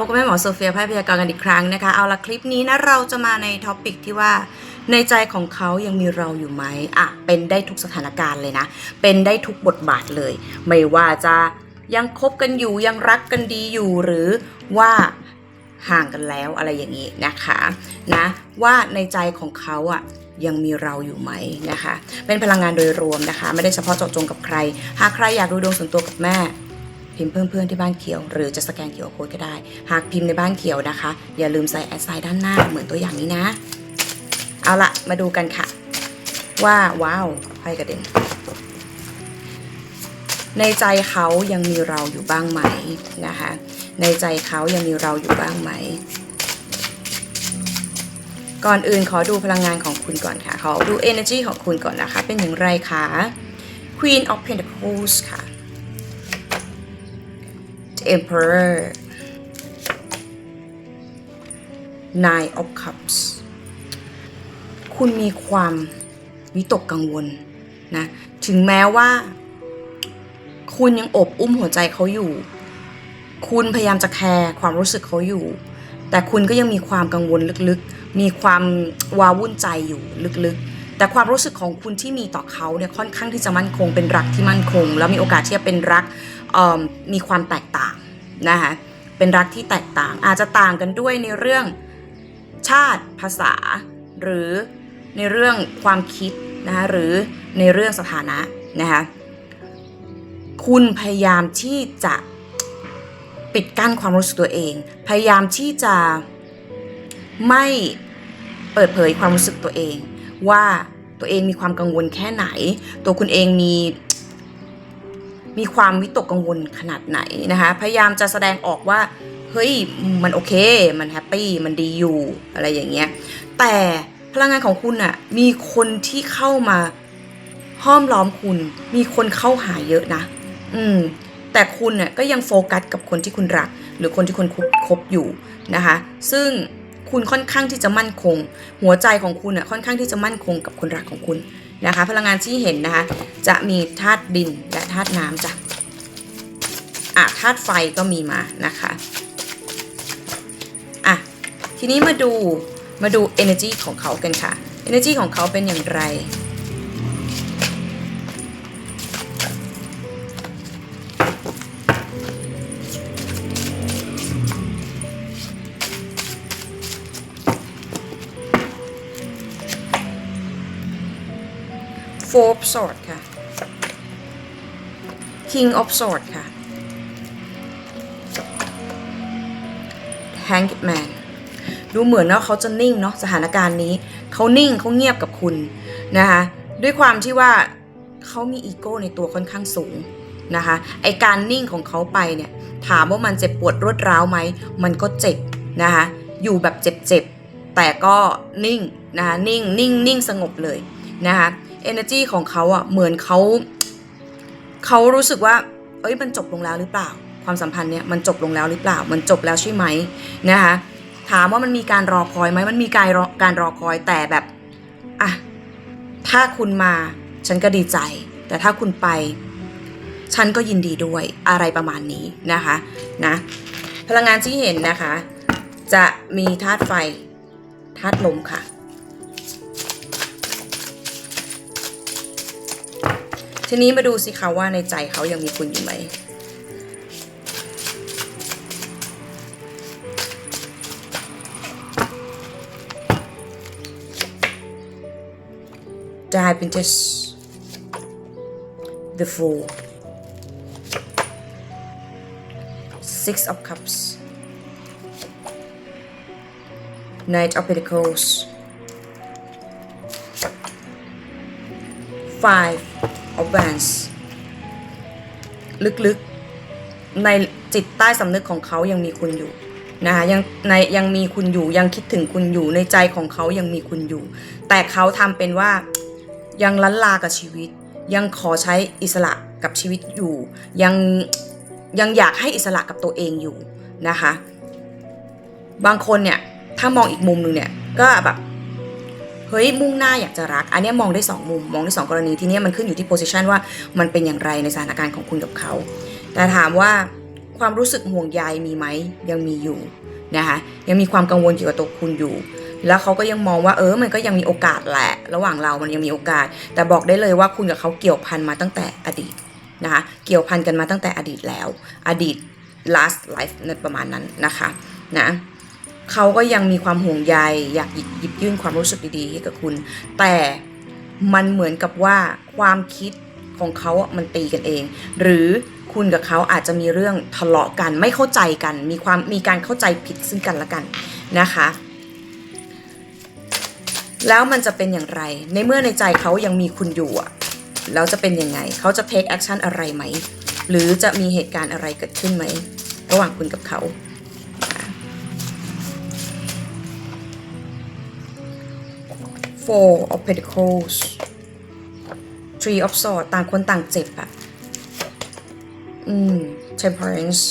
พบกับแม่หมอโซเฟียพทย์พยากรณ์กันอีกครั้งนะคะ เอาละคลิปนี้นะเราจะมาในท็อปิกที่ว่าในใจของเขายังมีเราอยู่ไหมอะเป็นได้ทุกสถานการณ์เลยนะ เป็นได้ทุกบทบาทเลย ไม่ว่าจะยังคบกันอยู่ยังรักกันดีอยู่หรือว่าห่างกันแล้วอะไรอย่างนี้นะคะนะว่าในใจของเขาอะยังมีเราอยู่ไหมนะคะ เป็นพลังงานโดยรวมนะคะ ไม่ได้เฉพาะเจาะจงกับใคร หากใครอยากดูดวงส่วนตัวกับแม่ พิมพ์เพิ่มเพื่อนที่บ้านเขียว หรือจะสแกนเขียวโค้ดก็ได้ หากพิมพ์ในบ้านเขียวนะคะ อย่าลืมใส่แอดไซน์ด้านหน้าเหมือนตัวอย่างนี้นะ เอาละมาดูกันค่ะ ว่าว้าวไพ่กระเด็นในใจเขายังมีเราอยู่บ้างไหมนะคะ ในใจเขายังมีเราอยู่บ้างไหม ก่อนอื่นขอดูพลังงานของคุณก่อนค่ะ ขอดู energy ของคุณก่อนนะคะ เป็นอย่างไรคะ Queen of Pentacles ค่ะ Emperor Nine of Cups คุณมีความวิตกกังวลนะ ถึงแม้ว่า คุณยังอบอุ้มหัวใจเขาอยู่ คุณพยายามจะแคร์ความรู้สึกเขาอยู่ แต่คุณก็ยังมีความกังวลลึกๆ มีความวาวุ่นใจอยู่ลึกๆ แต่ความรู้สึกของคุณที่มีต่อเขาเนี่ยค่อนข้างที่จะมั่นคง เป็นรักที่มั่นคง แล้วมีโอกาสที่จะเป็นรัก มีความแตกต่างนะคะเป็นรักที่แตกต่างอาจจะต่างกันด้วยในเรื่องชาติภาษา หรือในเรื่องความคิดนะคะหรือในเรื่องสถานะนะคะคุณพยายามที่จะปิดกั้นความรู้สึกตัวเอง พยายามที่จะไม่เปิดเผยความรู้สึกตัวเอง ว่าตัวเองมีความกังวลแค่ไหน ตัวคุณเองมี มีความวิตกกังวลขนาดไหนนะคะพยายามจะแสดงออกว่าเฮ้ยมันโอเค มันแฮปปี้มันดีอยู่อะไรอย่างเงี้ยแต่พลังงานของคุณอะมีคนที่เข้ามาห้อมล้อมคุณ มีคนเข้าหาเยอะนะ อืม แต่คุณเนี่ยก็ยังโฟกัสกับคนที่คุณรัก หรือคนที่คุณคบคบอยู่นะคะ ซึ่งคุณค่อนข้างที่จะมั่นคง หัวใจของคุณอะค่อนข้างที่จะมั่นคงกับคนรักของคุณ นะคะ พลังงานที่เห็นนะคะ จะมีธาตุดินและธาตุน้ำจ้ะอะธาตุไฟก็มีมานะคะอะทีนี้มาดูมาดู energy ของเขากันค่ะ energy ของเขาเป็นอย่างไร Four of Swords ค่ะ King of Swords ค่ะ Hanged Man ดูเหมือนว่าเขาจะนิ่งเนาะสถานการณ์นี้ เขานิ่งเขาเงียบกับคุณนะคะด้วยความที่ว่าเขามีอีโก้ในตัวค่อนข้างสูงนะคะไอการนิ่งของเขาไปเนี่ยถามว่ามันเจ็บปวดรวดร้าวไหมมันก็เจ็บนะคะอยู่แบบเจ็บๆแต่ก็นิ่งนะคะนิ่งนิ่งนิ่งสงบเลยนะคะ energy ของเขาอะเหมือนเขาเขารู้สึกว่า เอ้ยมันจบลงแล้วหรือเปล่า ความสัมพันธ์เนี่ยมันจบลงแล้วหรือเปล่า มันจบแล้วใช่ไหมนะคะถามว่ามันมีการรอคอยไหมมันมีการรอการรอคอยแต่แบบอะถ้าคุณมาฉันก็ดีใจ แต่ถ้าคุณไป ฉันก็ยินดีด้วยอะไรประมาณนี้นะคะนะพลังงานที่เห็นนะคะ จะมีธาตุไฟธาตุลมค่ะ ทีนี้มาดูสิคะว่าในใจเขายังมีคุณอยู่ไหม Diabetes The Fool Six of Cups Knight of Pentacles Five of Wands ลึกๆ ในจิตใต้สำนึกของเขายังมีคุณอยู่นะคะยังในยังมีคุณอยู่ยังคิดถึงคุณอยู่ในใจของเขายังมีคุณอยู่ แต่เขาทำเป็นว่ายังลันลากับชีวิต ยังขอใช้อิสระกับชีวิตอยู่ ยังยังอยากให้อิสระกับตัวเองอยู่นะคะ บางคนเนี่ยถ้ามองอีกมุมหนึ่งเนี่ยก็แบบ เฮ้ยมุ่งหน้าอยากจะรัก อันนี้มองได้สองมุม มองได้สองกรณีทีเนี้มันขึ้นอยู่ที่โพสิชันว่ามันเป็นอย่างไรในสถานการณ์ของคุณกับเขา แต่ถามว่าความรู้สึกห่วงใยมีไหมยังมีอยู่นะคะยังมีความกังวลเกี่ยวกับตัวคุณอยู่ แล้วเขาก็ยังมองว่าเออมันก็ยังมีโอกาสแหละ ระหว่างเรามันยังมีโอกาส แต่บอกได้เลยว่าคุณกับเขาเกี่ยวพันมาตั้งแต่อดีตนะคะเกี่ยวพันกันมาตั้งแต่อดีตแล้ว อดีต last life นั่นประมาณนั้นนะคะนะ เขาก็ยังมีความห่วงใย อยากหยิบยิบยื่นความรู้สึกดีๆให้กับคุณ แต่มันเหมือนกับว่าความคิดของเขาอะมันตีกันเอง หรือคุณกับเขาอาจจะมีเรื่องทะเลาะกันไม่เข้าใจกัน มีความมีการเข้าใจผิดซึ่งกันและกันนะคะแล้วมันจะเป็นอย่างไร ในเมื่อในใจเขายังมีคุณอยู่อะแล้วจะเป็นยังไง เขาจะ take action อะไรไหม หรือจะมีเหตุการณ์อะไรเกิดขึ้นไหม ระหว่างคุณกับเขา Four of Pentacles Three of Swords ต่างคนต่างเจ็บอะอืม Temperance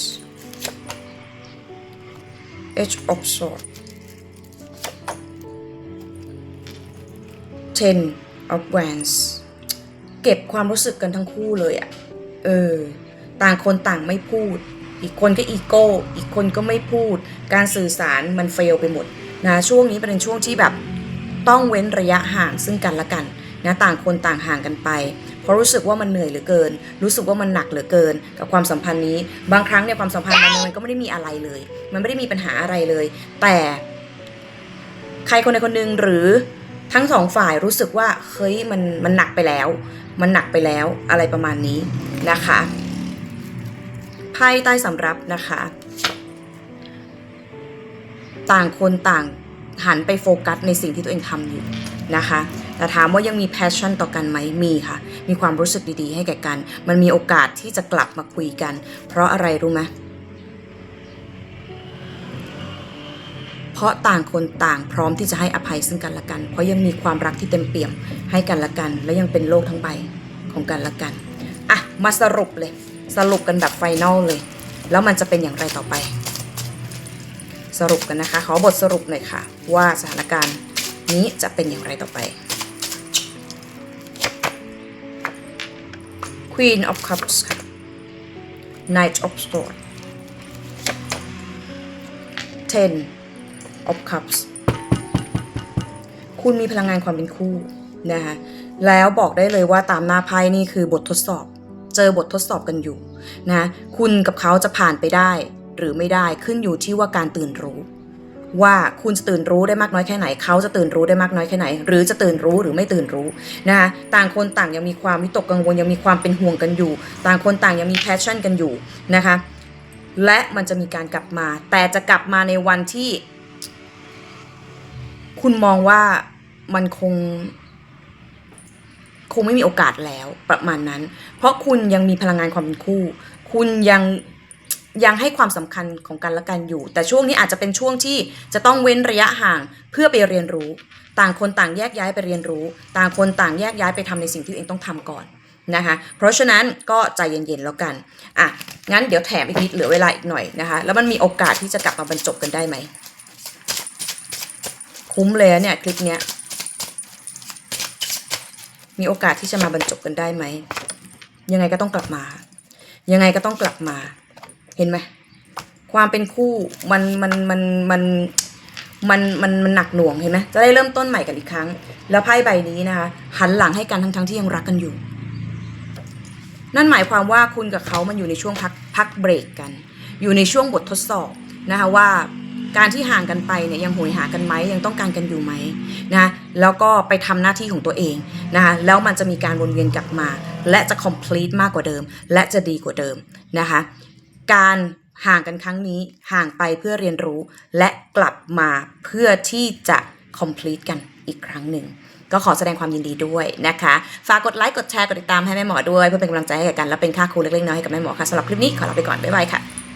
Edge of Swords Ten of Wands เก็บความรู้สึกกันทั้งคู่เลยอะเออ ต่างคนต่างไม่พูด อีกคนก็อีโก้ อีกคนก็ไม่พูด การสื่อสารมันเฟลไปหมดนะช่วงนี้เป็นช่วงที่แบบ ต้องเว้นระยะห่างซึ่งกันและกันนะต่างคนต่างห่างกันไป เพราะรู้สึกว่ามันเหนื่อยเหลือเกิน รู้สึกว่ามันหนักเหลือเกิน กับความสัมพันธ์นี้ บางครั้งเนี่ยความสัมพันธ์มันมันก็ไม่ได้มีอะไรเลย มันไม่ได้มีปัญหาอะไรเลย แต่ใครคนใดคนหนึ่งหรือทั้งสองฝ่ายรู้สึกว่าเฮ้ยมันมันหนักไปแล้ว มันหนักไปแล้วอะไรประมาณนี้นะคะไพ่ใต้สำรับนะคะ ต่างคนต่าง หันไปโฟกัสในสิ่งที่ตัวเองทำอยู่นะคะ แต่ถามว่ายังมี passion ต่อกันไหมมีค่ะ มีความรู้สึกดีๆ ให้แก่กัน มันมีโอกาสที่จะกลับมาคุยกัน เพราะอะไรรู้ไหมเพราะต่างคนต่างพร้อมที่จะให้อภัยซึ่งกันและกัน เพราะยังมีความรักที่เต็มเปี่ยมให้กันและกัน และยังเป็นโลกทั้งใบของกันและกัน อะ มาสรุปเลย สรุปกันแบบไฟนอลเลย แล้วมันจะเป็นอย่างไรต่อไป สรุปกันนะคะ ขอบทสรุปหน่อยค่ะ ว่าสถานการณ์นี้จะเป็นอย่างไรต่อไป Queen of Cups ค่ะ Knight of Swords Ten of Cups คุณมีพลังงานความเป็นคู่นะคะแล้วบอกได้เลยว่าตามหน้าไพ่นี่คือบททดสอบ เจอบททดสอบกันอยู่นะ คุณกับเขาจะผ่านไปได้ หรือไม่ได้ขึ้นอยู่ที่ว่าการตื่นรู้ ว่าคุณจะตื่นรู้ได้มากน้อยแค่ไหน เขาจะตื่นรู้ได้มากน้อยแค่ไหน หรือจะตื่นรู้หรือไม่ตื่นรู้นะคะต่างคนต่างยังมีความวิตกกังวลยังมีความเป็นห่วงกันอยู่ ต่างคนต่างยังมีแพชชั่นกันอยู่นะคะและมันจะมีการกลับมา แต่จะกลับมาในวันที่ คุณมองว่ามันคง คงไม่มีโอกาสแล้วประมาณนั้น เพราะคุณยังมีพลังงานความเป็นคู่ คุณยัง ยังให้ความสำคัญของกันและกันอยู่ แต่ช่วงนี้อาจจะเป็นช่วงที่จะต้องเว้นระยะห่างเพื่อไปเรียนรู้ ต่างคนต่างแยกย้ายไปเรียนรู้ ต่างคนต่างแยกย้ายไปทำในสิ่งที่ตัวเองต้องทำก่อนนะคะ เพราะฉะนั้นก็ใจเย็นๆแล้วกันอะงั้นเดี๋ยวแถมอีกนิดเหลือเวลาอีกหน่อยนะคะ แล้วมันมีโอกาสที่จะกลับมาบรรจบกันได้ไหมคุ้มเลยเนี่ยคลิปเนี้ยมีโอกาสที่จะมาบรรจบกันได้ไหมยังไงก็ต้องกลับมา ยังไงก็ต้องกลับมา เห็นไหมความเป็นคู่มันมันมันมันมันมันมันหนักหน่วงเห็นไหมจะได้เริ่มต้นใหม่กันอีกครั้ง แล้วไพ่ใบนี้นะคะหันหลังให้กันทั้งทั้งที่ยังรักกันอยู่ นั่นหมายความว่าคุณกับเขามันอยู่ในช่วงพักพักเบรกกัน อยู่ในช่วงบททดสอบนะคะว่าการที่ห่างกันไปเนี่ยยังโหยหากันไหมยังต้องการกันอยู่ไหมนะแล้วก็ไปทำหน้าที่ของตัวเองนะคะแล้วมันจะมีการวนเวียนกลับมา และจะ complete มากกว่าเดิม และจะดีกว่าเดิมนะคะ การห่างกันครั้งนี้ห่างไปเพื่อเรียนรู้ และกลับมาเพื่อที่จะ complete กันอีกครั้งหนึ่ง ก็ขอแสดงความยินดีด้วยนะคะ ฝากกดไลค์กดแชร์กดติดตามให้แม่หมอด้วย เพื่อเป็นกำลังใจให้กันและเป็นค่าครูเล็กๆน้อยให้กับแม่หมอค่ะสำหรับคลิปนี้ขอลาไปก่อน บ๊ายบายค่ะ